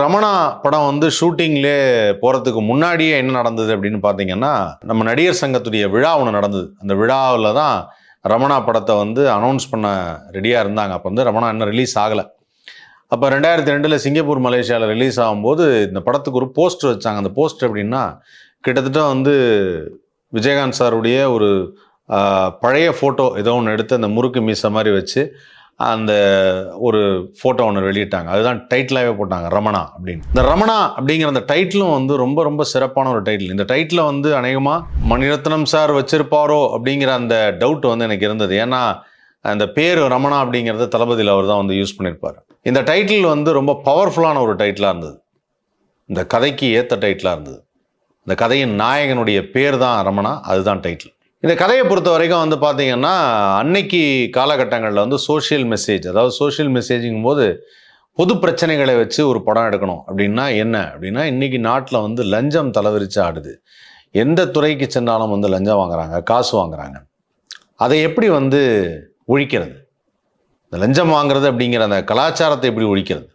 ரமணா படம் வந்து ஷூட்டிங்லே போகிறதுக்கு முன்னாடியே என்ன நடந்தது அப்படின்னு பார்த்தீங்கன்னா நம்ம நடிகர் சங்கத்துடைய விழா ஒன்று நடந்தது. அந்த விழாவில் தான் ரமணா படத்தை வந்து அனௌன்ஸ் பண்ண ரெடியாக இருந்தாங்க. அப்போ வந்து ரமணா இன்னும் ரிலீஸ் ஆகலை. அப்போ ரெண்டாயிரத்தி ரெண்டில் சிங்கப்பூர் மலேசியாவில் ரிலீஸ் ஆகும்போது இந்த படத்துக்கு ஒரு போஸ்டர் வச்சாங்க. அந்த போஸ்டர் எப்படின்னா கிட்டத்தட்ட வந்து விஜயகாந்த் சாருடைய ஒரு பழைய ஃபோட்டோ ஏதோ ஒன்று எடுத்து அந்த முறுக்கு மீச மாதிரி வச்சு அந்த ஒரு ஃபோட்டோ ஒன்று வெளியிட்டாங்க. அதுதான் டைட்டிலாகவே போட்டாங்க ரமணா அப்படின்னு. இந்த ரமணா அப்படிங்கிற அந்த டைட்டிலும் வந்து ரொம்ப ரொம்ப சிறப்பான ஒரு டைட்டில் இந்த டைட்டில் வந்து அநேகமாக மணிரத்னம் சார் வச்சிருப்பாரோ அப்படிங்கிற அந்த டவுட் வந்து எனக்கு இருந்தது. ஏன்னா அந்த பேர் ரமணா அப்படிங்கிறத தளபதியில் அவர் தான் வந்து யூஸ் பண்ணியிருப்பார் இந்த டைட்டில் வந்து ரொம்ப பவர்ஃபுல்லான ஒரு டைட்டிலாக இருந்தது. இந்த கதைக்கு ஏற்ற டைட்டிலாக இருந்தது. இந்த கதையின் நாயகனுடைய பேர் தான் ரமணா. அதுதான் டைட்டில் இந்த கதையை பொறுத்த வரைக்கும் வந்து பார்த்தீங்கன்னா அன்னைக்கு காலகட்டங்களில் வந்து சோஷியல் மெசேஜ் அதாவது சோஷியல் மெசேஜிங்கும் போது பொது பிரச்சனைகளை வச்சு ஒரு படம் எடுக்கணும். அப்படின்னா என்ன? அப்படின்னா இன்றைக்கி நாட்டில் வந்து லஞ்சம் தலைவிரிச்சு ஆடுது. எந்த துறைக்கு சென்றாலும் வந்து லஞ்சம் வாங்குறாங்க காசு வாங்குறாங்க. அதை எப்படி வந்து ஒழிக்கிறது? இந்த லஞ்சம் வாங்குறது அப்படிங்கிற அந்த கலாச்சாரத்தை எப்படி ஒழிக்கிறது?